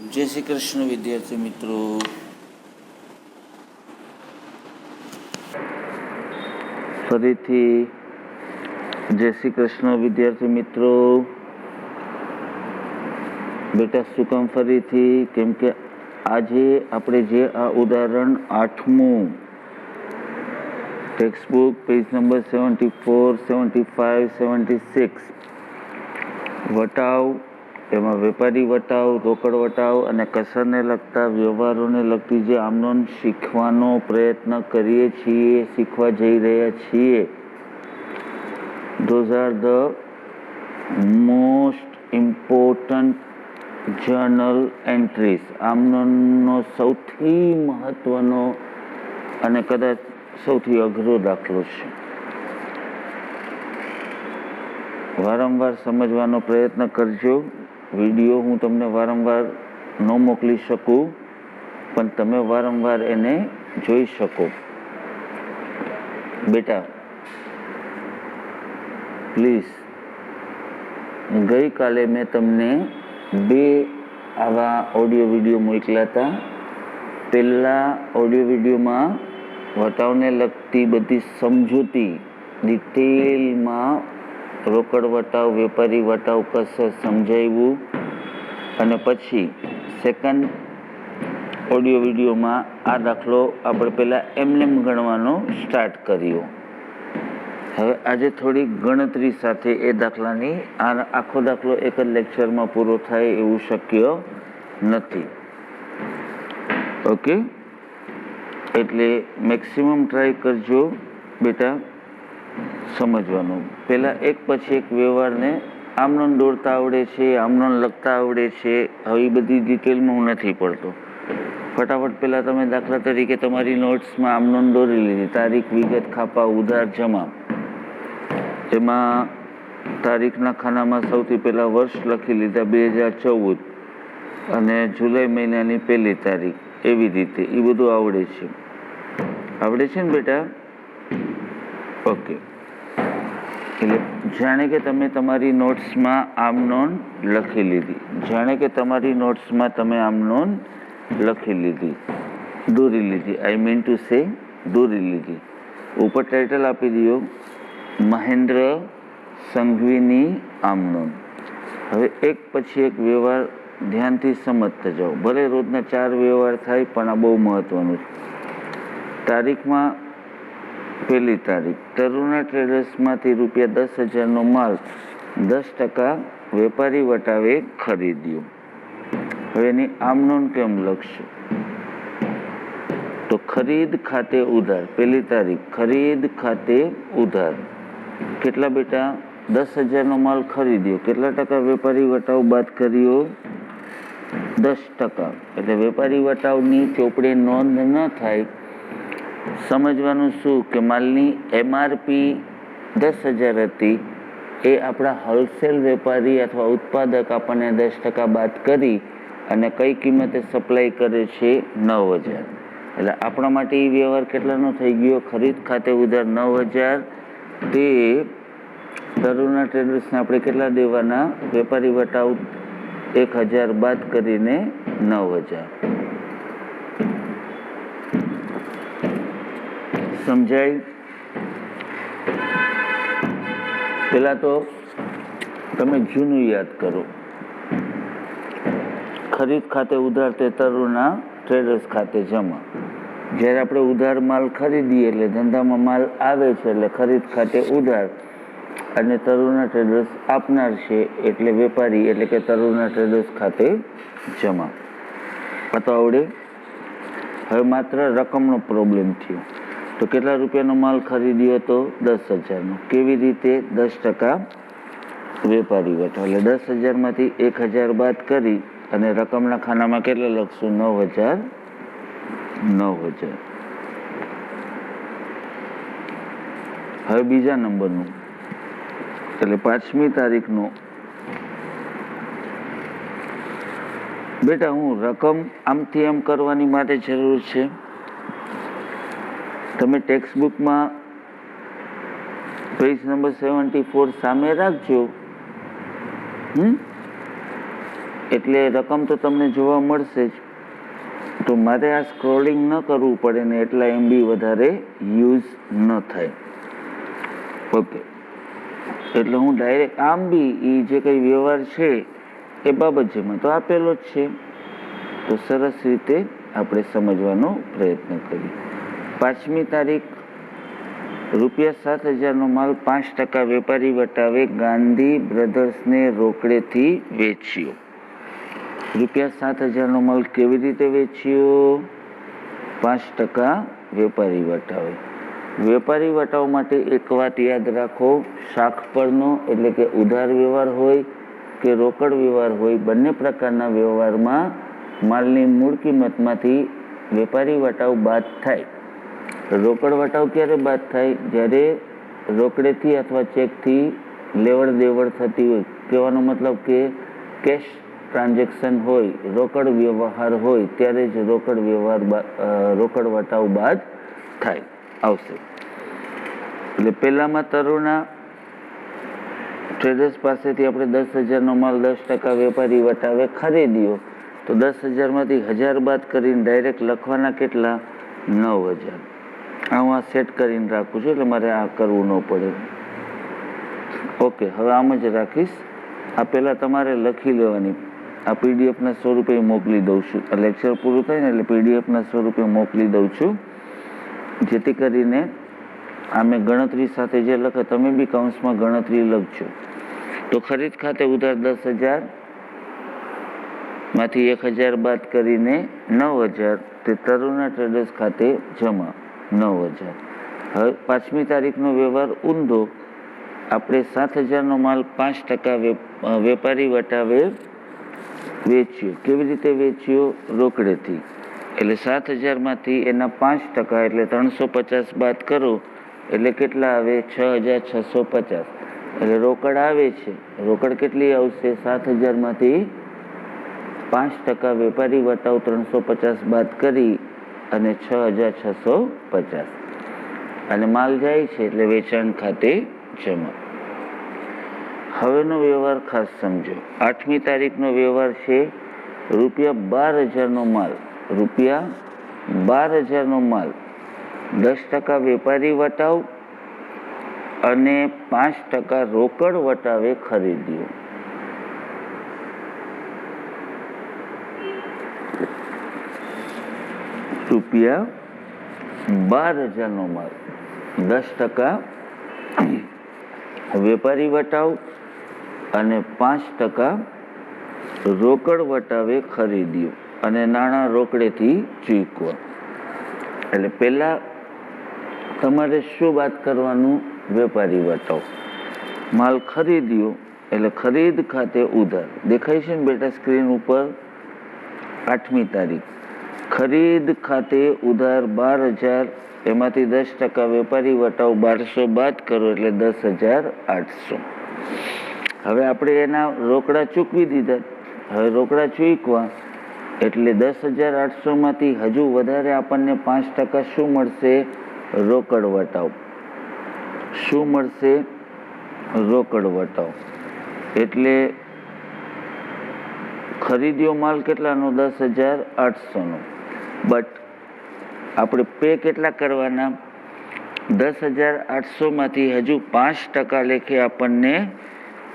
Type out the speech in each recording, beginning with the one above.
જય શ્રી કૃષ્ણ વિદ્યાર્થી મિત્રો. ફરીથી જય શ્રી કૃષ્ણ વિદ્યાર્થી મિત્રો. બેટા શું કામ ફરીથી? કેમ કે આજે આપણે જે આ ઉદાહરણ આઠમું textbook page number seventy four seventy five seventy six વટાવ એમાં વેપારી વટાવ રોકડ વટાવ અને કસરને લગતા વ્યવહારોને લગતી જે આમનોન શીખવાનો પ્રયત્ન કરીએ છીએ, શીખવા જઈ રહ્યા છીએ. Those are the most important journal entries આમનોનનો સૌથી મહત્વનો અને કદાચ સૌથી અઘરો દાખલો છે. વારંવાર સમજવાનો પ્રયત્ન કરજો. વીડિયો હું તમને વારંવાર ન મોકલી શકું, પણ તમે વારંવાર એને જોઈ શકો. બેટા પ્લીઝ ગઈકાલે મેં તમને બે આવા ઓડિયો વીડિયો મોકલ્યા હતા. પહેલા ઓડિયો વિડીયોમાં વટાવને લગતી બધી સમજૂતી ડિટેલમાં રોકડ વટાવ, વેપારી વટાવ કશે સમજાવ્યું? અને પછી સેકન્ડ ઓડિયો વિડીયોમાં આ દાખલો આપણે પહેલાં એમનેમ ગણવાનો સ્ટાર્ટ કર્યો. હવે આજે થોડી ગણતરી સાથે એ દાખલાની આ આખો દાખલો એક જ લેક્ચરમાં પૂરો થાય એવું શક્ય નથી. ઓકે એટલે મેક્સિમમ ટ્રાય કરજો બેટા. સમજવાનું. પહેલાં એક પછી એક વ્યવહારને આમનો દોરતા આવડે છે આમનો લખતા આવડે છે. હવે બધી ડિટેલમાં હું નથી પડતો. ફટાફટ પહેલાં તમે દાખલા તરીકે તમારી નોટ્સમાં આમનો દોરી લીધી. તારીખ, વિગત, ખાપા, ઉધાર, જમા. એમાં તારીખના ખાનામાં સૌથી પહેલાં વર્ષ લખી લીધા બે હજાર ચૌદ અને જુલાઈ મહિનાની પહેલી તારીખ. એવી રીતે. એ બધું આવડે છે. આવડે છે ને બેટા? ઓકે. એટલે જાણે કે તમે તમારી નોટ્સમાં આમ નોંધ લખી લીધી. જાણે કે તમારી નોટ્સમાં તમે આમ નોંધ લખી લીધી. દોરી લીધી. આઈ મીન ટુ સે દોરી લીધી. ઉપર ટાઇટલ આપી દો મહેન્દ્ર સંઘવીની આમ નોંધ હવે એક પછી એક વ્યવહાર ધ્યાનથી સમજતા જાઓ. ભલે રોજના ચાર વ્યવહાર થાય, પણ આ બહુ મહત્વનું છે. તારીખમાં પહેલી તારીખ. તરુણા ટ્રેડર્સમાંથી રૂપિયા દસ હજારનો માલ દસ ટકા વેપારી વટાવે ખરીદ્યો. હવે એની આમનોન કેમ લખશું? તો ખરીદ ખાતે ઉધાર. પહેલી તારીખ. ખરીદ ખાતે ઉધાર. કેટલા બેટા? દસ હજારનો માલ ખરીદ્યો. કેટલા ટકા વેપારી વટાવ બાદ કર્યો? દસ ટકા. એટલે વેપારી વટાવની ચોપડી નોંધ ન થાય સમજવાનું શું કે માલની એમઆરપી દસ હજાર હતી, એ આપણા હોલસેલ વેપારી અથવા ઉત્પાદક આપણને દસ ટકા બાદ કરી અને કઈ કિંમતે સપ્લાય કરે છે નવ હજાર. એટલે આપણા માટે એ વ્યવહાર કેટલાનો થઈ ગયો? ખરીદ ખાતે ઉધાર નવ હજાર. તે તરુણા ટ્રેડર્સને આપણે કેટલા દેવાના? વેપારી વટાઉટ એક હજાર બાદ કરીને નવ હજાર. સમજાય? પેલા તો તમે જૂનું યાદ કરો. ખરીદ ખાતે ઉધાર તે તરુના ટ્રેડર્સ ખાતે જમા. જ્યારે આપણે ઉધાર માલ ખરીદીએ એટલે ધંધામાં માલ આવે છે એટલે ખરીદ ખાતે ઉધાર. અને તરુના ટ્રેડર્સ આપનાર છે એટલે વેપારી એટલે કે તરુણા ટ્રેડર્સ ખાતે જમા. આ આવડે હવે માત્ર રકમનો પ્રોબ્લેમ થયો. તો કેટલા રૂપિયાનો માલ ખરીદ્યો હતો? દસ હજારનો. કેવી રીતે? દસ ટકા વેપારી વટો એટલે દસ હજારમાંથી એક હજાર બાદ કરી અને રકમના ખાનામાં કેટલા લખશું? નવ હજાર. નવ હજાર. હવે બીજા નંબરનું. એટલે પાંચમી તારીખનું. બેટા, હું રકમ આમથી એમ કરવાની માટે જરૂર છે? તમે ટેક્સ્ટ બુકમાં પેજ નંબર સેવન્ટી ફોર સામે રાખજો. હમ? એટલે રકમ તો તમને જોવા મળશે જ. તો મારે આ સ્ક્રોલિંગ ન કરવું પડે ને એટલા એમબી વધારે યુઝ ન થાય. ઓકે એટલે હું ડાયરેક્ટ આમ બી એ જે કંઈ વ્યવહાર છે એ બાબત જેમાં તો આપેલો જ છે. તો સરસ રીતે આપણે સમજવાનો પ્રયત્ન કરીએ. પાંચમી તારીખ રૂપિયા સાત હજારનો માલ પાંચ ટકા વેપારી વટાવે ગાંધી બ્રધર્સને રોકડેથી વેચ્યો. રૂપિયા સાત હજારનો માલ કેવી રીતે વેચ્યો? પાંચ ટકા વેપારી વટાવે. વેપારી વટાવ માટે એક વાત યાદ રાખો શાખ પરનો એટલે કે ઉધાર વ્યવહાર હોય કે રોકડ વ્યવહાર હોય, બંને પ્રકારના વ્યવહારમાં માલની મૂળ કિંમતમાંથી વેપારી વટાવ બાદ થાય. રોકડ વટાવ ક્યારે બાદ થાય? જ્યારે રોકડેથી અથવા ચેકથી લેવડ દેવડ થતી હોય, કહેવાનો મતલબ કે કેશ ટ્રાન્ઝેક્શન હોય, રોકડ વ્યવહાર હોય, ત્યારે જ રોકડ વ્યવહાર રોકડ વટાવ બાદ થાય, આવશે. એટલે પહેલામાં તરુણા ટ્રેડર્સ પાસેથી આપણે દસ હજારનો માલ દસ ટકા વેપારી વટાવે, ખરીદ્યો. તો દસ હજારમાંથી હજાર બાદ કરીને ડાયરેક્ટ લખવાના કેટલા? નવ હજાર. આ હું આ સેટ કરીને રાખું છું એટલે મારે આ કરવું ન પડે. ઓકે હવે આમ જ રાખીશ. આ પહેલાં તમારે લખી લેવાની. આ પીડીએફના સ્વરૂપે મોકલી દઉં છું. આ લેક્ચર પૂરું થાય ને એટલે પીડીએફના સ્વરૂપે મોકલી દઉં છું. જેથી કરીને આ મેં ગણતરી સાથે જે લખે તમે બી કાઉન્સમાં ગણતરી લખજો. તો ખરીદ ખાતે ઉધાર દસ હજાર, માંથી એક હજાર બાદ કરીને નવ હજાર તે તરુણા ટ્રેડર્સ ખાતે જમા. નવ હજાર. હવે પાંચમી તારીખનો વ્યવહાર ઊંધો. આપણે સાત હજારનો માલ પાંચ ટકા વેપ- વેપારી વટાવે વેચ્યો. કેવી રીતે વેચ્યો? રોકડેથી. એટલે સાત હજારમાંથી એના પાંચ ટકા, એટલે ત્રણસો પચાસ બાદ કરો, એટલે કેટલા આવે? છ હજાર છસો પચાસ. એટલે રોકડ આવે છે. રોકડ કેટલી આવશે? સાત હજારમાંથી પાંચ ટકા. વેપારી વટાવ ત્રણસો પચાસ બાદ કરી અને છ હજાર છસો પચાસ. અને માલ જાય છે એટલે વેચાણ ખાતે જમા. હવેનો વ્યવહાર ખાસ સમજો. આઠમી તારીખનો વ્યવહાર છે રૂપિયા બાર હજારનો માલ. રૂપિયા બાર હજારનો માલ. દસ ટકા વેપારી વટાવ અને પાંચ ટકા રોકડ વટાવે ખરીદ્યો રૂપિયા બાર હજારનો માલ. દસ ટકા વેપારી વટાવ અને પાંચ ટકા રોકડ વટાવે ખરીદ્યું અને નાણાં રોકડેથી ચૂકવા એટલે પહેલાં તમારે શું વાત કરવાનું? વેપારી વટાવ. માલ ખરીદ્યો એટલે ખરીદ ખાતે ઉધાર. દેખાય છે ને બેટા સ્ક્રીન ઉપર? આઠમી તારીખ. ખરીદ ખાતે ઉધાર બાર હજાર, એમાંથી દસ ટકા વેપારી વટાવ બારસો બાદ કરો એટલે દસ હજાર આઠસો. હવે આપણે એના રોકડા ચૂકવી દીધા. હવે રોકડા ચૂકવા એટલે દસ હજાર આઠસોમાંથી હજુ વધારે આપણને પાંચ ટકા શું મળશે? રોકડ વટાવ. શું મળશે? રોકડ વટાવ. એટલે ખરીદ્યો માલ કેટલાનો? દસ હજાર આઠસોનો. બટ આપણે પે કેટલા કરવાના? દસ હજાર આઠસોમાંથી હજુ પાંચ ટકા લેખે આપણને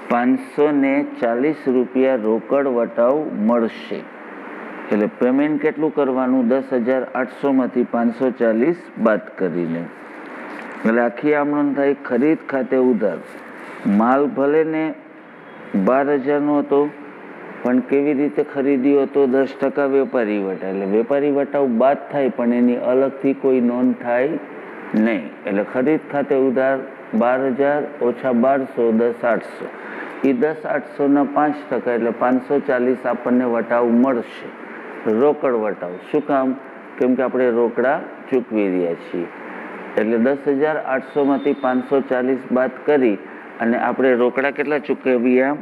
પાંચસો ને ચાલીસ રૂપિયા રોકડ વટાવ મળશે. એટલે પેમેન્ટ કેટલું કરવાનું? દસ હજાર આઠસોમાંથી પાંચસો ચાલીસ બાદ કરીને. એટલે આખી આમણું થાય, ખરીદ ખાતે ઉધાર. માલ ભલે ને બાર હજારનો હતો પણ કેવી રીતે ખરીદ્યો તો દસ ટકા વેપારી વટા? એટલે વેપારી વટાવ બાદ થાય, પણ એની અલગથી કોઈ નોંધ થાય નહીં. એટલે ખરીદ ખાતે ઉધાર બાર હજાર, ઓછા બારસો, દસ આઠસો. એ દસ આઠસોના પાંચ ટકા, એટલે પાંચસો ચાલીસ આપણને વટાવ મળશે. રોકડ વટાવ. શું કામ? કેમ કે આપણે રોકડા ચૂકવી રહ્યા છીએ. એટલે દસ હજાર આઠસોમાંથી પાંચસો ચાલીસ બાદ કરી અને આપણે રોકડા કેટલા ચૂકવ્યા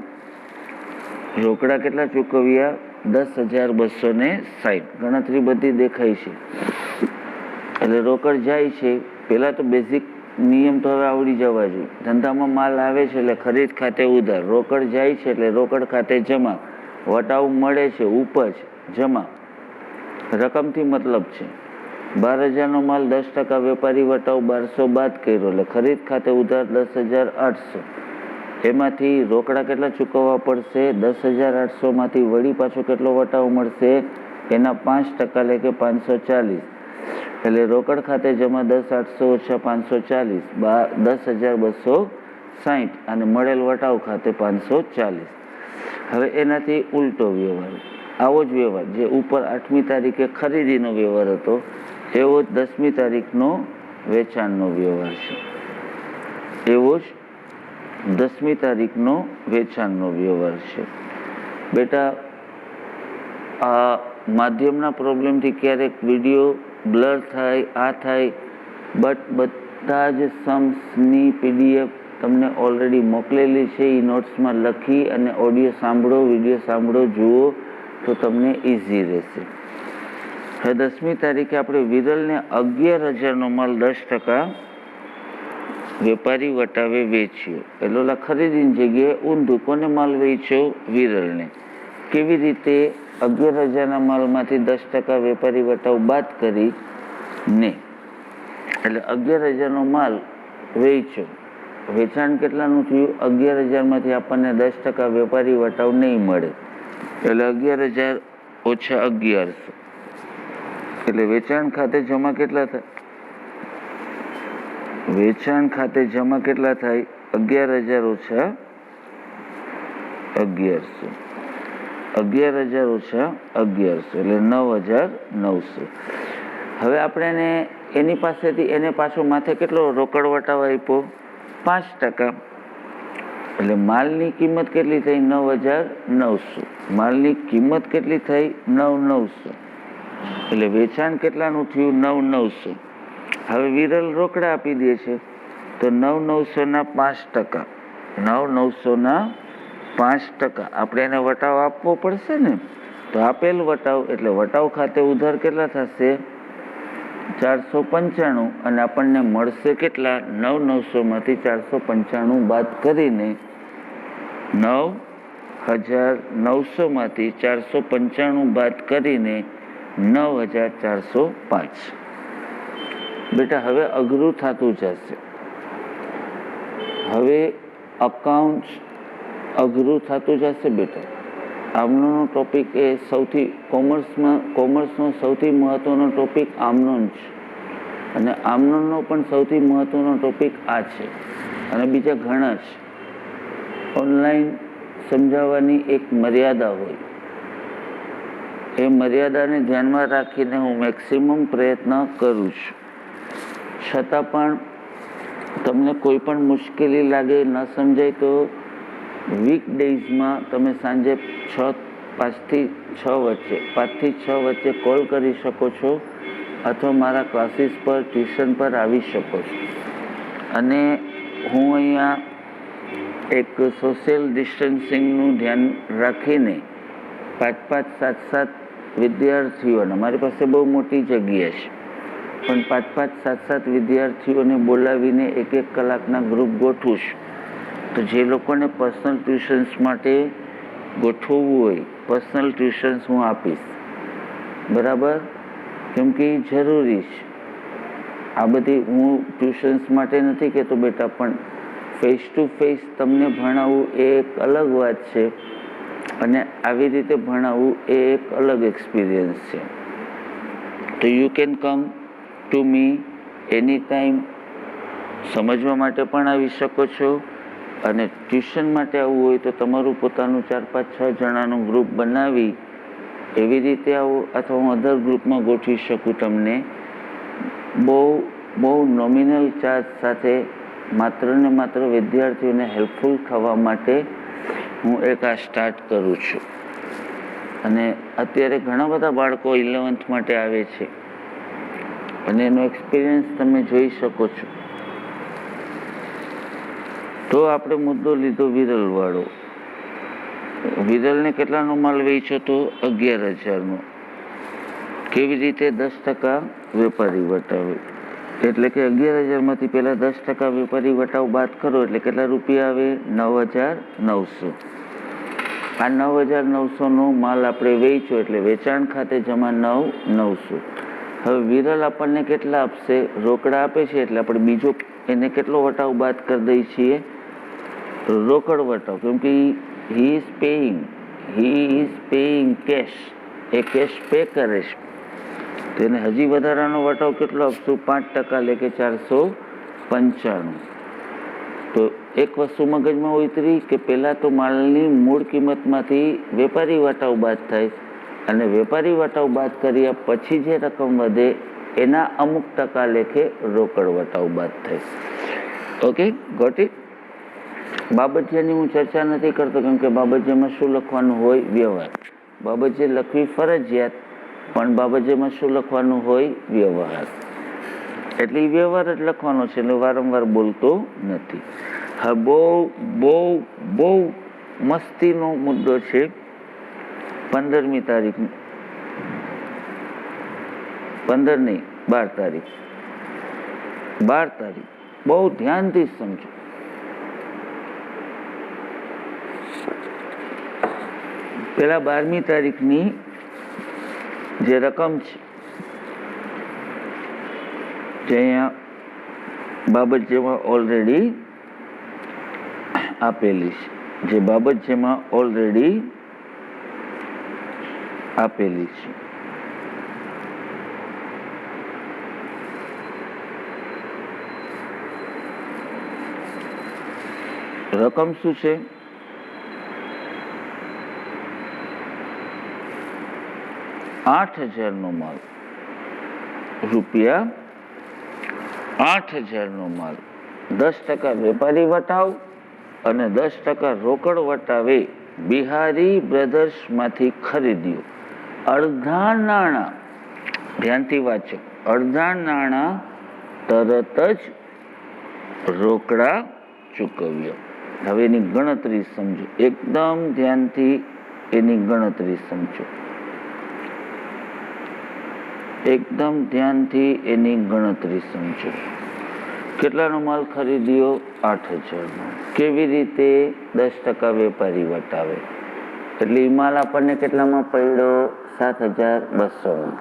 રોકડા કેટલા ચૂકવ્યા? દસ હજાર બસો ને સાઠ ગણતરી બધી દેખાય છે. એટલે રોકડ જાય છે. પહેલાં તો બેઝિક નિયમ તો હવે આવડી જવા જોઈએ. ધંધામાં માલ આવે છે એટલે ખરીદ ખાતે ઉધાર. રોકડ જાય છે એટલે રોકડ ખાતે જમા. વટાવ મળે છે, ઉપજ જમા. રકમથી મતલબ છે. બાર હજારનો માલ દસ ટકા વેપારી વટાવ બારસો બાદ કર્યો. એટલે ખરીદ ખાતે ઉધાર દસ હજાર આઠસો. એમાંથી રોકડા કેટલા ચૂકવવા પડશે? દસ હજાર આઠસોમાંથી વળી પાછો કેટલો વટાવ મળશે? એના પાંચ ટકા લે કે પાંચસો ચાલીસ. એટલે રોકડ ખાતે જમા દસ આઠસો ઓછા પાંચસો ચાલીસ. બા, દસ હજાર બસો સાહીઠ અને મળેલ વટાવ ખાતે પાંચસો ચાલીસ. હવે એનાથી ઉલટો વ્યવહાર. આવો જ વ્યવહાર. જે ઉપર આઠમી તારીખે ખરીદીનો વ્યવહાર હતો એવો દસમી તારીખનો વેચાણનો વ્યવહાર છે. એવો જ દસમી તારીખનો વેચાણનો વ્યવહાર છે. બેટા, આ માધ્યમના પ્રોબ્લેમથી ક્યારેક વીડિયો બ્લર થાય, આ થાય બટ બધા જ સમ્સની પીડીએફ તમને ઓલરેડી મોકલેલી છે. એ નોટ્સમાં લખી અને ઓડિયો સાંભળો, વીડિયો સાંભળો, જુઓ, તો તમને ઇઝી રહેશે. હવે દસમી તારીખે આપણે વિરલને અગિયાર હજારનો માલ દસ ટકા વેપારી વટાવે વેચ્યો. એટલે ખરીદીની જગ્યાએ ઊંધું કોને માલ વેચ્યો? વિરલને. કેવી રીતે અગિયાર હજારના માલમાંથી દસ ટકા વેપારી વટાવ બાદ કરી ને? એટલે અગિયાર હજારનો માલ વેચ્યો. વેચાણ કેટલાનું થયું? અગિયાર હજારમાંથી આપણને દસ ટકા વેપારી વટાવ નહીં મળે. એટલે અગિયાર હજાર ઓછા અગિયારસો. એટલે વેચાણ ખાતે જમા કેટલા થાય? વેચાણ ખાતે જમા કેટલા થાય? અગિયાર હજાર ઓછા અગિયારસો. અગિયાર હજાર ઓછા અગિયારસો, એટલે નવ હજાર નવસો. હવે આપણે એને, એની પાસેથી એને પાછો માથે કેટલો રોકડ વટાવ આપ્યો? પાંચ ટકા. એટલે માલની કિંમત કેટલી થઈ? નવ હજાર નવસો. માલની કિંમત કેટલી થઈ? નવ નવસો. એટલે વેચાણ કેટલાનું થયું? નવ નવસો. હવે વિરલ રોકડા આપી દે છે. તો નવ નવસોના પાંચ ટકા. નવ નવસોના પાંચ ટકા. આપણે એને વટાવ આપવો પડશે ને? તો આપેલ વટાવ, એટલે વટાવ ખાતે ઉધાર કેટલા થશે? ચારસો પંચાણું. અને આપણને મળશે કેટલા? નવ નવસોમાંથી ચારસો પંચાણું બાદ કરીને નવ હજાર નવસોમાંથી ચારસો પંચાણું બાદ કરીને નવ હજાર ચારસો પાંચ. બેટા, હવે અઘરું થતું જશે. હવે અકાઉન્ટ અઘરું થતું જશે બેટા. આમનોનો ટોપિક એ સૌથી કોમર્સમાં કોમર્સનો સૌથી મહત્ત્વનો ટોપિક આમનો છે અને આમનોનો પણ સૌથી મહત્ત્વનો ટોપિક આ છે. અને બીજા ઘણા છે ઓનલાઈન સમજાવવાની એક મર્યાદા હોય. એ મર્યાદાને ધ્યાનમાં રાખીને હું મેક્સિમમ પ્રયત્ન કરું છું. છતાં પણ તમને કોઈ પણ મુશ્કેલી લાગે, ન સમજાય, તો વીક ડેઝમાં તમે સાંજે છ, પાંચથી છ વચ્ચે, પાંચથી છ વચ્ચે કોલ કરી શકો છો અથવા મારા ક્લાસીસ પર ટ્યુશન પર આવી શકો છો. અને હું અહીંયા એક સોશિયલ ડિસ્ટન્સિંગનું ધ્યાન રાખીને પાંચ પાંચ, સાત સાત વિદ્યાર્થીઓને, મારી પાસે બહુ મોટી જગ્યા છે. પણ પાંચ પાંચ, સાત સાત વિદ્યાર્થીઓને બોલાવીને એક એક કલાકના ગ્રુપ ગોઠવું તો જે લોકોને પર્સનલ ટ્યુશન્સ માટે ગોઠવવું હોય પર્સનલ ટ્યુશન્સ હું આપીશ. બરાબર? કેમ કે એ જરૂરી છે. આ બધી હું ટ્યુશન્સ માટે નથી કહેતો બેટા, પણ ફેસ ટુ ફેસ તમને ભણાવવું એ એક અલગ વાત છે અને આવી રીતે ભણાવવું એ એક અલગ એક્સપિરિયન્સ છે. તો you can come to me any time સમજવા માટે પણ આવી શકો છો અને ટ્યુશન માટે આવવું હોય તો તમારું પોતાનું ચાર પાંચ છ જણાનું ગ્રુપ બનાવી એવી રીતે આવો અથવા હું અધર ગ્રુપમાં ગોઠવી શકું તમને. બહુ બહુ નોમિનલ ચાર્જ સાથે માત્ર ને માત્ર વિદ્યાર્થીઓને હેલ્પફુલ થવા માટે હું એક આ સ્ટાર્ટ કરું છું. અને અત્યારે ઘણા બધા બાળકો ઇલેવન્થ માટે આવે છે. અને એનો એક્સપિરિયન્સ તમે જોઈ શકો છો. તો આપણે મુદ્દો લીધો વિરલવાળો. વિરલને કેટલાનો માલ વેચ્યો તો? અગિયાર હજારનો. કેવી રીતે દસ ટકા વેપારી વટાવે? એટલે કે અગિયાર હજારમાંથી પહેલાં દસ ટકા વેપારી વટાવ બાદ કરો એટલે કેટલા રૂપિયા આવે? નવ હજાર નવસો. આ નવ હજાર નવસોનો માલ આપણે વેચ્યો એટલે વેચાણ ખાતે જમા નવ, નવસો. હવે વિરલ આપણને કેટલા આપશે? રોકડા આપે છે એટલે આપણે બીજો એને કેટલો વટાવ બાદ કરી દઈએ છીએ? રોકડ વટાવ. કેમ કે he is paying he is paying cash A cash pay કરે છે. તેને હજી વધારાનો વટાવ કેટલો આપશું? પાંચ ટકા લે કે ચારસો પંચાણું. તો એક વસ્તુ મગજમાં ઉતરી કે પહેલાં તો માલની મૂળ કિંમતમાંથી વેપારી વટાવ બાદ થાય અને વેપારી વટાવ બાદ કર્યા પછી જે રકમ વધે, એના અમુક ટકા લેખે રોકડ વટાવ બાદ થઈ. ઓકે ગોટ ઇટ બાબતિયાની હું ચર્ચા નથી કરતો, કેમ કે બાબતિયામાં શું લખવાનું હોય? વ્યવહાર. બાબતિયા લખવી ફરજિયાત, પણ બાબતિયામાં શું લખવાનું હોય? વ્યવહાર. એટલે વ્યવહાર જ લખવાનો છે, એટલે વારંવાર બોલતો નથી. હા, બહુ બહુ બહુ મસ્તીનો મુદ્દો છે પંદરમી તારીખ. પંદર નહીં, બાર તારીખ. બાર તારીખ. બહુ ધ્યાનથી સમજો. પેલા બારમી તારીખની જે રકમ છે, જે અહીંયા બાબત જેમાં ઓલરેડી આપેલી છે. જે બાબત જેમાં ઓલરેડી આપેલી છે. રકમ શું છે? આઠ હજારનો માલ. રૂપિયા આઠ હજારનો માલ. દસ ટકા વેપારી વટાવ અને દસ ટકા રોકડ વટાવે બિહારી બ્રધર્સમાંથી ખરીદ્યું. અડધા નાણાં. ધ્યાનથી વાંચો. અડધા નાણાં તરત જ રોકડા ચૂકવ્યો. હવે એની ગણતરી સમજો. એકદમ ધ્યાનથી એની ગણતરી સમજો. એકદમ ધ્યાનથી એની ગણતરી સમજો. કેટલાનો માલ ખરીદ્યો? આઠ હજારનો. કેવી રીતે દસ ટકા વેપારી વટાવે? એટલે એ માલ આપણને કેટલામાં પડ્યો? સાત હજાર બસો.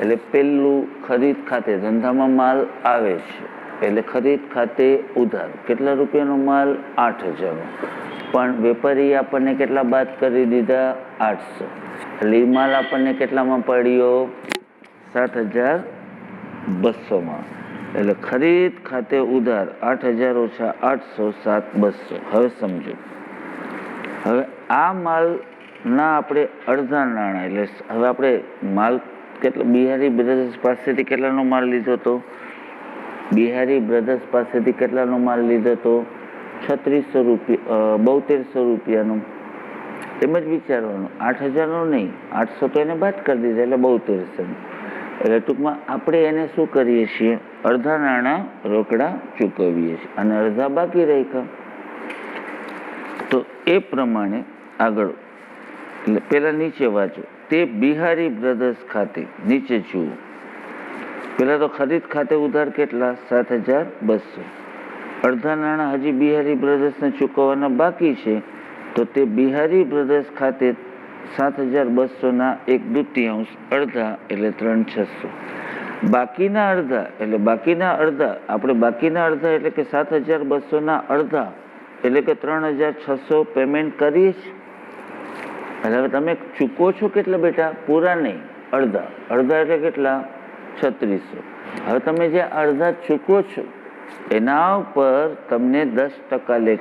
એટલે પેલું ખરીદ ખાતે ધંધામાં માલ આવે છે. એટલે ખરીદ ખાતે ઉધાર. કેટલા રૂપિયાનો માલ? આઠ હજારનો. પણ વેપારી આપણને કેટલા બાદ કરી દીધા? આઠસો. એટલે માલ આપણને કેટલામાં પડ્યો? સાત હજાર બસોમાં. એટલે ખરીદ ખાતે ઉધાર આઠ હજાર ઓછા આઠસો સાત બસો. હવે સમજો. હવે આ માલના આપણે અડધા નાણાં એટલે હવે આપણે માલ કેટલો, બિહારી બ્રધર્સ પાસેથી કેટલાનો માલ લીધો હતો? બિહારી બ્રધર્સ પાસેથી કેટલાનો માલ લીધો હતો? છત્રીસો રૂપિયા બોતેરસો રૂપિયાનો. એમ જ વિચારવાનું. આઠ હજારનો નહીં, આઠસો તો એને બાદ કરી દીધા, એટલે બોતેરસો એટલે ટૂંકમાં આપણે એને શું કરીએ છીએ? અડધા નાણાં રોકડા ચૂકવીએ છીએ. અને અડધા બાકી રાખ્યા. તો એ પ્રમાણે આગળ પહેલાં નીચે વાંચો. તે બિહારી બ્રધર્સ ખાતે નીચે જુઓ. પહેલાં તો ખરીદ ખાતે ઉધાર કેટલા? સાત હજાર બસો. અડધા નાણાં હજી બિહારી બ્રધર્સને ચૂકવવાના બાકી છે. તો તે બિહારી બ્રધર્સ ખાતે સાત હજાર બસોના એક દૃત્યાંશ અડધા એટલે ત્રણ છસો. બાકીના અડધા એટલે બાકીના અડધા. આપણે બાકીના અડધા એટલે કે સાત હજાર બસોના અડધા એટલે કે ત્રણ હજાર છસો પેમેન્ટ કરીએ છીએ. એટલે હવે તમે ચૂકો છો કેટલા બેટા? પૂરા નહીં. અડધા. અડધા એટલે કેટલા? છત્રીસો. હવે તમે જે અડધા ચૂકવો છો, એના ઉપર તમને દસ ટકા લેખ,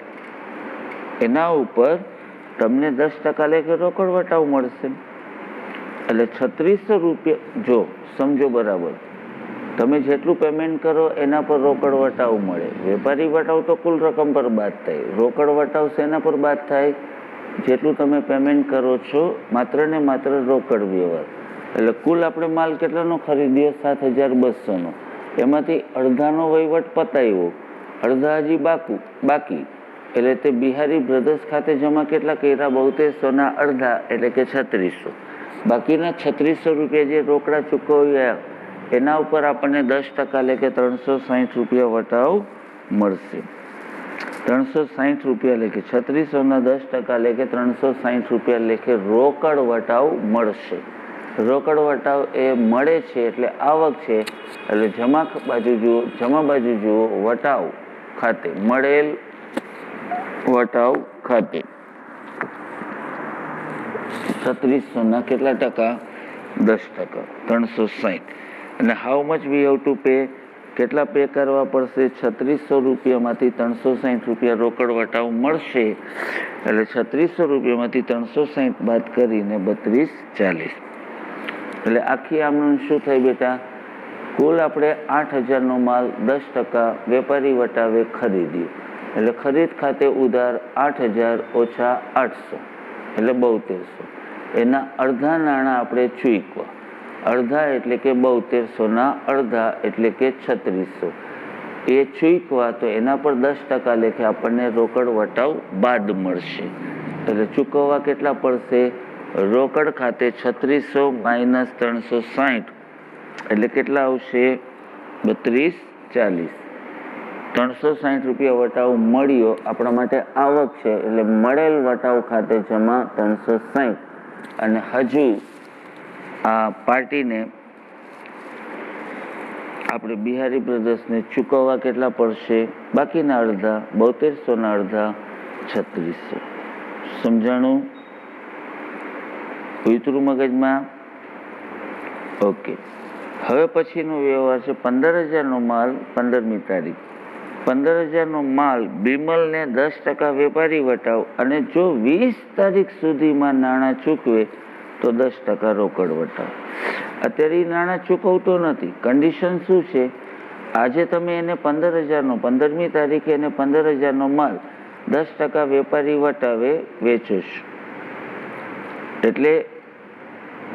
એના ઉપર તમને દસ ટકા લેખે રોકડ વટાવ મળશે. એટલે છત્રીસો રૂપિયા, જો, સમજો બરાબર. તમે જેટલું પેમેન્ટ કરો, એના પર રોકડ વટાવ મળે. વેપારી વટાવ તો કુલ રકમ પર બાદ થાય. રોકડ વટાવ શેના પર બાદ થાય. જેટલું તમે પેમેન્ટ કરો છો, માત્ર ને માત્ર રોકડ વ્યવહાર. એટલે કુલ આપણે માલ કેટલાનો ખરીદ્યો સાત હજાર બસોનો એમાંથી અડધાનો વહીવટ પતાવ્યો, અડધા હજી બાકુ, બાકી. એટલે તે બિહારી બ્રધર્સ ખાતે જમા કેટલા કર્યા? બોતેરસોના અડધા, એટલે કે છત્રીસો. બાકીના છત્રીસો રૂપિયા જે રોકડા ચૂકવ્યા, એના ઉપર આપણને દસ ટકા એટલે કે ત્રણસો સાહીઠ રૂપિયા વટાવ મળશે. ત્રણસો સાહીઠ રૂપિયા લેખે, છત્રીસોના દસ ટકા લેખે ત્રણસો સાહીઠ રૂપિયા લેખે રોકડ વટાવ મળશે. રોકડ વટાવ એ મળે છે એટલે આવક છે. એટલે જમા બાજુ જુઓ, જમા બાજુ જુઓ, વટાવ ખાતે, મળેલ વટાવ ખાતે. છત્રીસોના કેટલા ટકા? દસ ટકા, ત્રણસો સાહીઠ. અને how much we have to pay કેટલા પે કરવા પડશે? છત્રીસો રૂપિયામાંથી ત્રણસો સાહીઠ રૂપિયા રોકડ વટાવ મળશે. એટલે છત્રીસો રૂપિયામાંથી ત્રણસો સાહીઠ બાદ કરીને બત્રીસ ચાલીસ. એટલે આખી આમનું શું થાય બેટા? કુલ આપણે આઠ હજારનો માલ દસ ટકા વેપારી વટાવે ખરીદ્યો એટલે ખરીદ ખાતે ઉધાર આઠ હજાર ઓછા આઠસો. એટલે બોતેરસો એના અડધા નાણાં આપણે ચૂકવા. અડધા એટલે કે બોતેરસોના અડધા એટલે કે છત્રીસો. એ ચૂકવા તો એના પર દસ ટકા લેખે આપણને રોકડ વટાવ બાદ મળશે. એટલે ચૂકવવા કેટલા પડશે? રોકડ ખાતે છત્રીસો માઇનસ ત્રણસો સાહીઠ એટલે કેટલા આવશે? બત્રીસ, ચાલીસ. ત્રણસો સાહીઠ રૂપિયા વટાવ મળ્યો. આપણા માટે આવક છે. એટલે મળેલ વટાવ ખાતે જમા ત્રણસો સાહીઠ અને હજુ આ પાર્ટીને આપણે બિહારી બ્રદર્સને ચૂકવવા કેટલા પડશે? બાકીના અડધા બોતેરસોના અડધા છત્રીસો. સમજાણું? ઉતરું મગજમાં? ઓકે. હવે પછીનો વ્યવહાર છે પંદર હજારનો માલ પંદરમી તારીખ. પંદર હજારનો માલ બિમલને દસ ટકા વેપારી વટાવ અને જો વીસ તારીખ સુધીમાં નાણાં ચૂકવે તો દસ ટકા રોકડ વટાવ અત્યારે એ નાણાં ચૂકવતો નથી. કન્ડિશન શું છે? આજે તમે એને પંદર હજારનો પંદરમી તારીખે એને પંદર હજારનો માલ દસ ટકા વેપારી વટાવે વેચો એટલે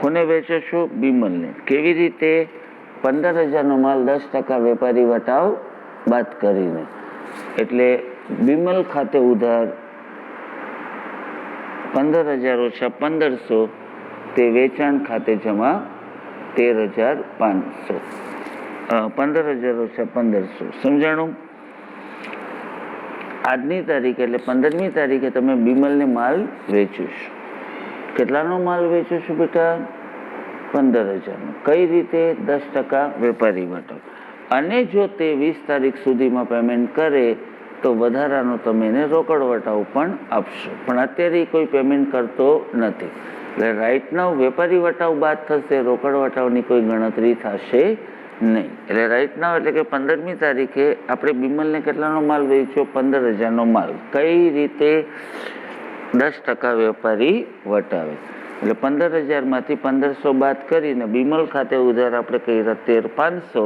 કોને વેચો છો બિમલને. કેવી રીતે પંદર હજારનો માલ દસ ટકા વેપારી વટાવ? બાદ કરીને. એટલે બિમલ ખાતે ઉધાર પંદર હજાર ઓછા પંદરસો તે વેચાણ ખાતે જમા તેર હજાર પાંચસો. પંદર હજાર ઓછા પંદરસો. સમજાણું? આજની તારીખે એટલે પંદરમી તારીખે તમે બિમલને માલ વેચો કેટલાનો માલ વેચો બેટા? પંદર હજારનો કઈ રીતે? દસ ટકા વેપારી વટો અને જો તે વીસ તારીખ સુધીમાં પેમેન્ટ કરે, તો વધારાનો તમે એને રોકડ વટાવ પણ આપશો. પણ અત્યારે કોઈ પેમેન્ટ કરતો નથી. એટલે રાઈટ વેપારી વટાવ બાદ થશે, રોકડ વટાવની કોઈ ગણતરી થશે નહીં. એટલે રાઈટ એટલે કે પંદરમી તારીખે આપણે બિમલને કેટલાનો માલ વેચ્યો? પંદર હજારનો માલ. કઈ રીતે? દસ ટકા વેપારી વટાવે. એટલે પંદર હજારમાંથી પંદરસો બાદ કરીને બિમલ ખાતે ઉધાર આપણે કર્યા તેર પાંચસો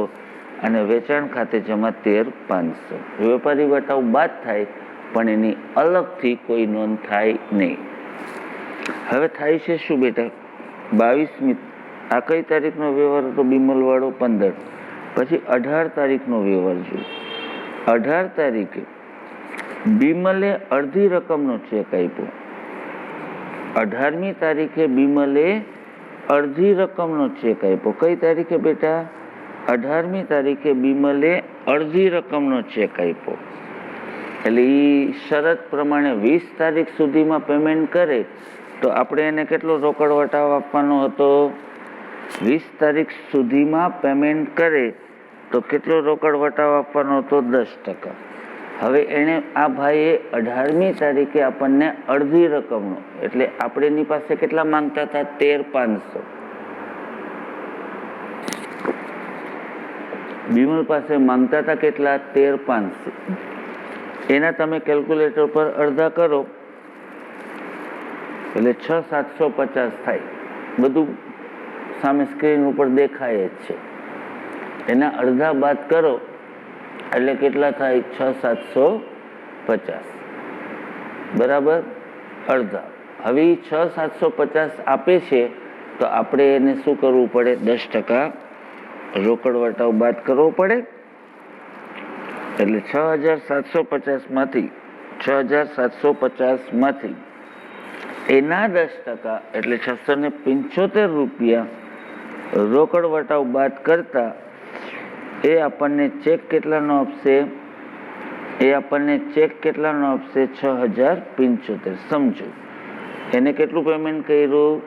અને વેચાણ ખાતે જમા તેર પાંચસો. વેપારી વટાવ બાદ થાય, પણ એની અલગથી કોઈ નોંધ થાય નહીં. હવે થાય છે શું બેટા? બાવીસમી આ કઈ તારીખનો વ્યવહાર હતો? બિમલવાળો પંદર. પછી અઢાર તારીખનો વ્યવહાર જોયો અઢાર તારીખે બિમલે અડધી રકમનો ચેક આપ્યો. અઢારમી તારીખે બિમલે અડધી રકમનો ચેક આપ્યો. કઈ તારીખે બેટા? અઢારમી તારીખે બિમલે અડધી રકમનો ચેક આપ્યો. એટલે એ શરત પ્રમાણે વીસ તારીખ સુધીમાં પેમેન્ટ કરે તો આપણે એને કેટલો રોકડ વટાવ આપવાનો હતો? વીસ તારીખ સુધીમાં પેમેન્ટ કરે તો કેટલો રોકડ વટાવ આપવાનો હતો? દસ ટકા. હવે એણે આ ભાઈએ અઢારમી તારીખે આપણને અડધી રકમનો, એટલે આપણે એની પાસે કેટલા માંગતા હતા? તેર પાંચસો. બિમલ પાસે માંગતા હતા કેટલા? તેર પાંચસો. એના તમે કેલ્ક્યુલેટર પર અડધા કરો. એટલે છ સાતસો પચાસ થાય. બધું સામે સ્ક્રીન ઉપર દેખાય જ છે. એના અડધા બાદ કરો, એટલે કેટલા થાય? છ સાતસો પચાસ. બરાબર? અડધા. હવે છ સાતસો પચાસ આપે છે, તો આપણે એને શું કરવું પડે? દસ ટકા રોકડ વટાવ બાદ કરવો પડે. એટલે છ હજાર સાતસો પચાસમાંથી, છ હજાર સાતસો પચાસમાંથી એના દસ ટકા એટલે છસો ને પંચોતેર રૂપિયા રોકડ વટાવ બાદ કરતા એ આપણને ચેક કેટલાનો આપશે? એ આપણને ચેક કેટલાનો આપશે? છ હજાર પંચોતેર. સમજો. એને કેટલું પેમેન્ટ કર્યું?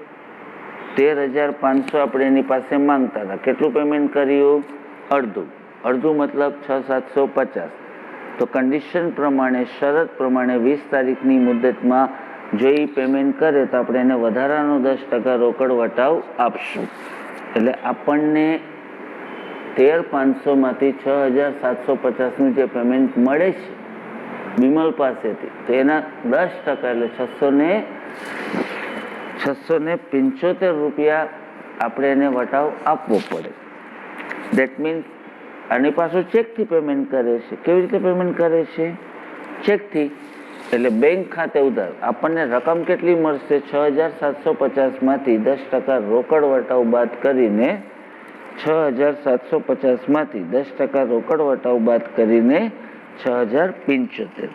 તેર હજાર પાંચસો આપણે એની પાસે માંગતા હતા. કેટલું પેમેન્ટ કર્યું? અડધું. અડધું મતલબ છ સાતસો પચાસ. તો કન્ડિશન પ્રમાણે, શરત પ્રમાણે વીસ તારીખની મુદતમાં જો એ પેમેન્ટ કરે તો આપણે એને વધારાનો દસ ટકા રોકડ વટાવ આપશું. એટલે આપણને તેર પાંચસોમાંથી છ હજાર સાતસો પચાસનું જે પેમેન્ટ મળે છે બિમલ પાસેથી, તો એના દસ ટકા એટલે છસો ને છસો ને પંચોતેર રૂપિયા આપણે એને વટાવ આપવો પડે. દેટ મીન્સ આની પાછું ચેકથી પેમેન્ટ કરે છે. કેવી રીતે પેમેન્ટ કરે છે? ચેકથી એટલે બેંક ખાતે ઉધાર. આપણને રકમ કેટલી મળશે? છ હજાર સાતસો પચાસમાંથી દસ ટકા રોકડ વટાવ બાદ કરીને છ હજાર સાતસો પચાસમાંથી દસ ટકા રોકડ વટાવ બાદ કરીને છ હજાર પંચોતેર.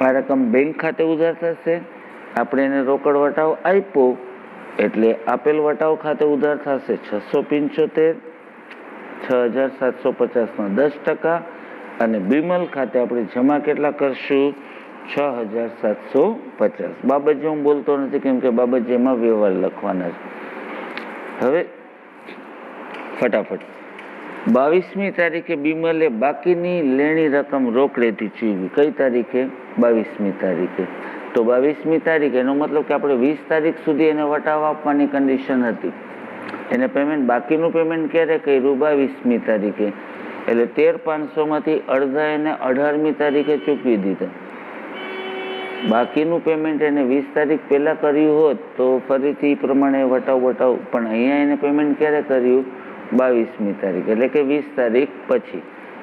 આ રકમ બેંક ખાતે ઉધાર થશે. આપણે એને રોકડ વટાવ આપ્યો એટલે આપેલ વટાવ ખાતે ઉધાર થશે છસો પંચોતેર, છ હજાર સાતસો પચાસમાં દસ ટકા અને બિમલ ખાતે આપણે જમા કેટલા કરશું? છ હજાર સાતસો પચાસ. બાબતજી, હું બોલતો નથી કેમ કે બાબતજીમાં વ્યવહાર લખવાના છે. હવે ફટાફટ. બાવીસમી તારીખે બિમલે બાકીની લેણી રકમ રોકડેથી ચૂકવી. કઈ તારીખે? બાવીસમી તારીખે. તો બાવીસમી તારીખ, એનો મતલબ કે આપણે વીસ તારીખ સુધી એને વટાવ આપવાની કન્ડિશન હતી. એને પેમેન્ટ બાકીનું પેમેન્ટ ક્યારે કર્યું? બાવીસમી તારીખે. એટલે તેર પાંચસોમાંથી અડધા એને અઢારમી તારીખે ચૂકવી દીધા. બાકીનું પેમેન્ટ એને વીસ તારીખ પહેલાં કર્યું હોત તો ફરીથી પ્રમાણે વટાવ વટાવ, પણ અહીંયા એને પેમેન્ટ ક્યારે કર્યું? બાવીસમી તારીખ, એટલે કે વીસ તારીખ પછી.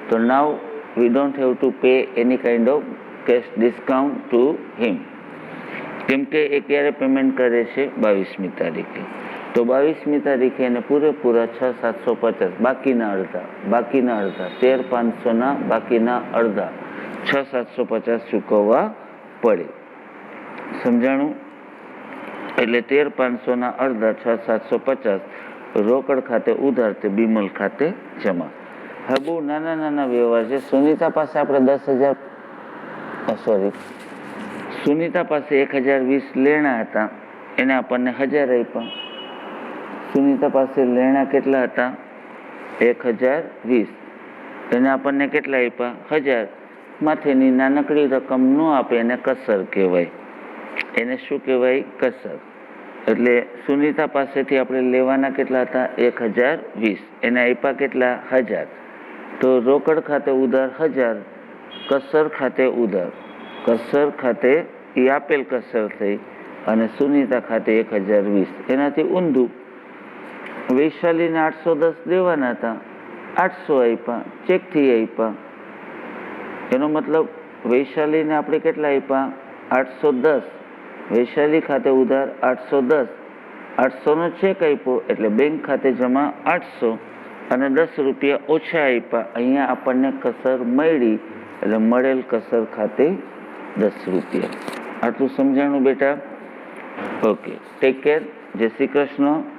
તો now we don't have to pay any kind of cash discount to him કેમ કે એ ક્યારે પેમેન્ટ કરે છે? બાવીસમી તારીખે. તો બાવીસમી તારીખે એને પૂરેપૂરા છ સાતસો પચાસ, બાકીના અડધા બાકીના અડધા, તેર પાંચસોના બાકીના અડધા, છ સાતસો પચાસ ચૂકવવા પડે. સમજાણું? એટલે તેર પાંચસોના અડધા છ સાતસો પચાસ રોકડ ખાતે ઉધાર તે બિમલ ખાતે જમા. હવે બહુ નાના નાના વ્યવહાર છે. સુનિતા પાસે આપણે દસ હજાર સોરી સુનિતા પાસે એક હજાર વીસ લેણા હતા. એને આપણને હજાર આપ્યા. સુનિતા પાસે લેણા કેટલા હતા? એક હજાર વીસ. એને આપણને કેટલા આપ્યા? હજાર. માથેની નાનકડી રકમ ન આપે, એને કસર કહેવાય. એને શું કહેવાય? કસર. એટલે સુનિતા પાસેથી આપણે લેવાના કેટલા હતા? એક હજાર વીસ. એને આપ્યા કેટલા? હજાર. તો રોકડ ખાતે ઉધાર હજાર, કસર ખાતે ઉધાર. કસર ખાતે એ આપેલ કસર થઈ અને સુનિતા ખાતે એક હજાર વીસ. એનાથી ઊંધું. વૈશાલીને આઠસો દસ દેવાના હતા. આઠસો આપ્યા, ચેકથી આપ્યા. એનો મતલબ, વૈશાલીને આપણે કેટલા આપ્યા? આઠસો દસ. વૈશાલી ખાતે ઉધાર આઠસો દસ. આઠસોનો ચેક આપ્યો, એટલે બેંક ખાતે જમા આઠસો. અને દસ રૂપિયા ઓછા આપ્યા. અહીંયા આપણને કસર મળી, એટલે મળેલ કસર ખાતે દસ રૂપિયા. આટલું સમજાણું બેટા? ઓકે. ટેક કેર જય શ્રી કૃષ્ણ.